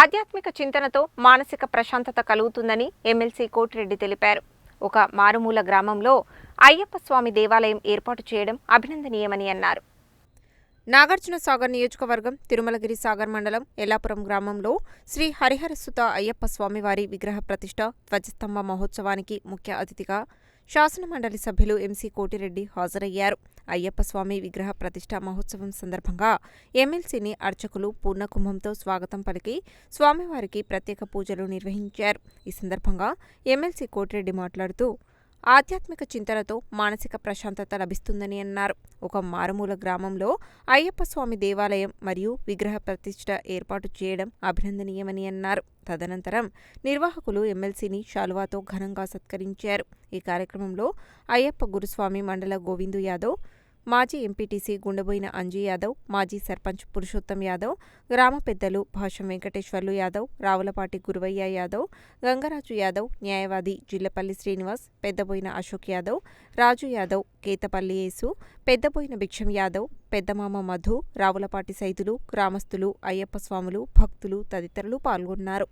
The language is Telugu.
ఆధ్యాత్మిక చింతనతో మానసిక ప్రశాంతత కలుగుతుందని ఎమ్మెల్సీ కోటిరెడ్డి తెలిపారు. ఒక మారుమూల గ్రామంలో అయ్యప్ప స్వామి దేవాలయం ఏర్పాటు చేయడం అభినందనీయమని అన్నారు. నాగార్జున సాగర్ నియోజకవర్గం తిరుమలగిరి సాగర్ మండలం ఎల్లాపురం గ్రామంలో శ్రీ హరిహరసుత అయ్యప్ప స్వామివారి విగ్రహ ప్రతిష్ట ధ్వజస్తంభ మహోత్సవానికి ముఖ్య అతిథిగా శాసన మండలి సభ్యులు ఎంసీ కోటిరెడ్డి హాజరయ్యారు. అయ్యప్ప స్వామి విగ్రహ ప్రతిష్ట మహోత్సవం సందర్భంగా ఎమ్మెల్సీని అర్చకులు పూర్ణకుంభంతో స్వాగతం పలికి స్వామివారికి ప్రత్యేక పూజలు నిర్వహించారు. ఈ సందర్భంగా ఎమ్మెల్సీ కోటిరెడ్డి మాట్లాడుతూ ఆధ్యాత్మిక చింతనతో మానసిక ప్రశాంతత లభిస్తుందని అన్నారు. ఒక మారుమూల గ్రామంలో అయ్యప్ప స్వామి దేవాలయం మరియు విగ్రహ ప్రతిష్ఠ ఏర్పాటు చేయడం అభినందనీయమని అన్నారు. తదనంతరం నిర్వాహకులు ఎమ్మెల్సీని శాలువాతో ఘనంగా సత్కరించారు. ఈ కార్యక్రమంలో అయ్యప్ప గురుస్వామి మండల గోవిందు యాదవ్ మాజీ ఎంపీటీసీ గుండబోయిన అంజీ యాదవ్ మాజీ సర్పంచ్ పురుషోత్తం యాదవ్ గ్రామ పెద్దలు భాషం వెంకటేశ్వర్లు యాదవ్ రావులపాటి గురువయ్య యాదవ్ గంగరాజు యాదవ్ న్యాయవాది జిల్లపల్లి శ్రీనివాస్ పెద్దబోయిన అశోక్ యాదవ్ రాజు యాదవ్ కేతపల్లి యేసు పెద్దబోయిన భిక్షం యాదవ్ పెద్దమామ మధు రావులపాటి సైతులు గ్రామస్తులు అయ్యప్ప స్వాములు భక్తులు తదితరులు పాల్గొన్నారు.